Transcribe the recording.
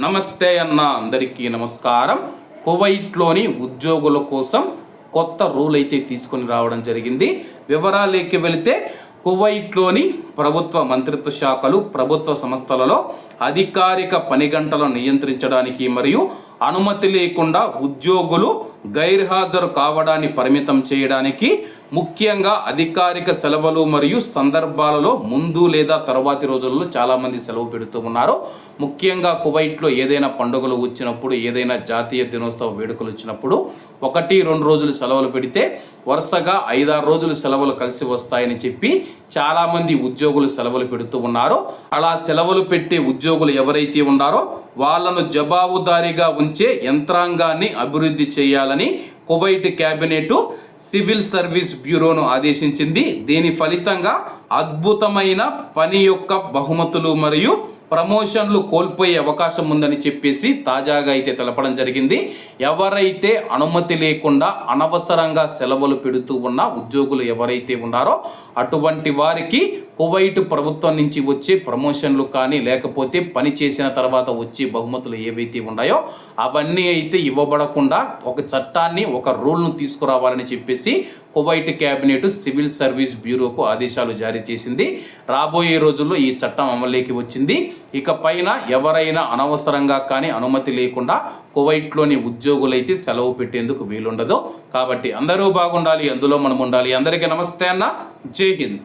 నమస్తే అన్న అందరికీ నమస్కారం. కువైట్లోని ఉద్యోగుల కోసం కొత్త రూల్ అయితే తీసుకొని రావడం జరిగింది. వివరాలేకి వెళితే కువైట్లోని ప్రభుత్వ మంత్రిత్వ శాఖలు ప్రభుత్వ సంస్థలలో అధికారిక పని గంటలను నియంత్రించడానికి మరియు అనుమతి లేకుండా ఉద్యోగులు గైర్హాజరు కావడాన్ని పరిమితం చేయడానికి ముఖ్యంగా అధికారిక సెలవులు మరియు సందర్భాలలో ముందు లేదా తరువాతి రోజుల్లో చాలామంది సెలవు పెడుతూ ఉన్నారు. ముఖ్యంగా కువైట్లో ఏదైనా పండుగలు వచ్చినప్పుడు ఏదైనా జాతీయ దినోత్సవ వేడుకలు వచ్చినప్పుడు ఒకటి రెండు రోజులు సెలవులు పెడితే వరుసగా ఐదారు రోజులు సెలవులు కలిసి వస్తాయని చెప్పి చాలామంది ఉద్యోగులు సెలవులు పెడుతూ ఉన్నారు. అలా సెలవులు పెట్టే ఉద్యోగులు ఎవరైతే ఉన్నారో వాళ్ళను జవాబుదారీగా ఉంచి యంత్రాంగాన్ని అభివృద్ధి చేయాలని కువైట్ క్యాబినెట్ సివిల్ సర్వీస్ బ్యూరోను ఆదేశించింది. దీని ఫలితంగా అద్భుతమైన పని యొక్క బహుమతులు మరియు ప్రమోషన్లు కోల్పోయే అవకాశం ఉందని చెప్పేసి తాజాగా అయితే తెలపడం జరిగింది. ఎవరైతే అనుమతి లేకుండా అనవసరంగా సెలవులు పెడుతూ ఉన్న ఉద్యోగులు ఎవరైతే ఉన్నారో అటువంటి వారికి కువైట్ ప్రభుత్వం నుంచి వచ్చే ప్రమోషన్లు కానీ లేకపోతే పని చేసిన తర్వాత వచ్చే బహుమతులు ఏవైతే ఉన్నాయో అవన్నీ అయితే ఇవ్వబడకుండా ఒక చట్టాన్ని ఒక రూల్ను తీసుకురావాలని చెప్పేసి కువైట్ క్యాబినెట్ సివిల్ సర్వీస్ బ్యూరోకు ఆదేశాలు జారీ చేసింది. రాబోయే రోజుల్లో ఈ చట్టం అమలులోకి వచ్చింది. ఇక పైన ఎవరైనా అనవసరంగా కానీ అనుమతి లేకుండా కువైట్లోని ఉద్యోగులైతే సెలవు పెట్టేందుకు వీలుండదు. కాబట్టి అందరూ బాగుండాలి అందులో మనం ఉండాలి. అందరికీ నమస్తే అన్న. జై హింద్.